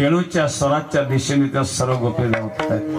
वेणूच्या स्वराच्या दिशेने त्या सर्व गोपी जात आहेत